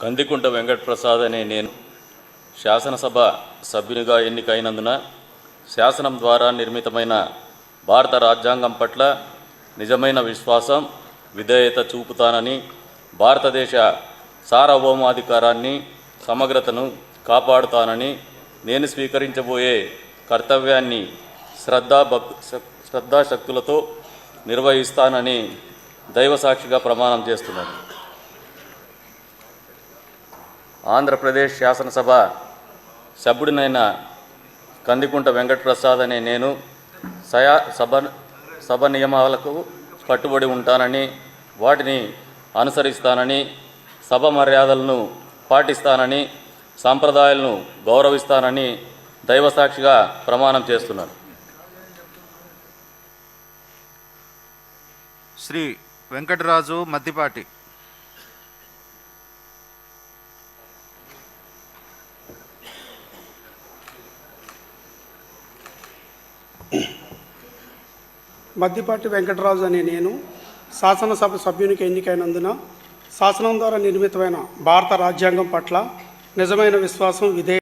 కందికుంట వెంకటప్రసాద్ అనే నేను శాసనసభ సభ్యునిగా ఎన్నికైనందున శాసనం ద్వారా నిర్మితమైన భారత రాజ్యాంగం పట్ల నిజమైన విశ్వాసం విధేయత చూపుతానని భారతదేశ సార్వభౌమాధికారాన్ని సమగ్రతను కాపాడుతానని నేను స్వీకరించబోయే కర్తవ్యాన్ని శ్రద్ధా భక్ శ్రద్ధాశక్తులతో నిర్వహిస్తానని దైవసాక్షిగా ప్రమాణం చేస్తున్నాను. ఆంధ్రప్రదేశ్ శాసనసభ సభ్యుడినైన కందికుంట వెంకటప్రసాద్ అనే నేను సయా సభ సభ నియమాలకు కట్టుబడి ఉంటానని వాటిని అనుసరిస్తానని సభ మర్యాదలను పాటిస్తానని సాంప్రదాయాలను గౌరవిస్తానని దైవసాక్షిగా ప్రమాణం చేస్తున్నాను. శ్రీ వెంకటరాజు మద్దిపాటి. మద్దిపాటి వెంకటరాజు అనే నేను శాసనసభ సభ్యునికి ఎన్నికైనందున శాసనం ద్వారా నిర్మితమైన భారత రాజ్యాంగం పట్ల నిజమైన విశ్వాసం విధేయ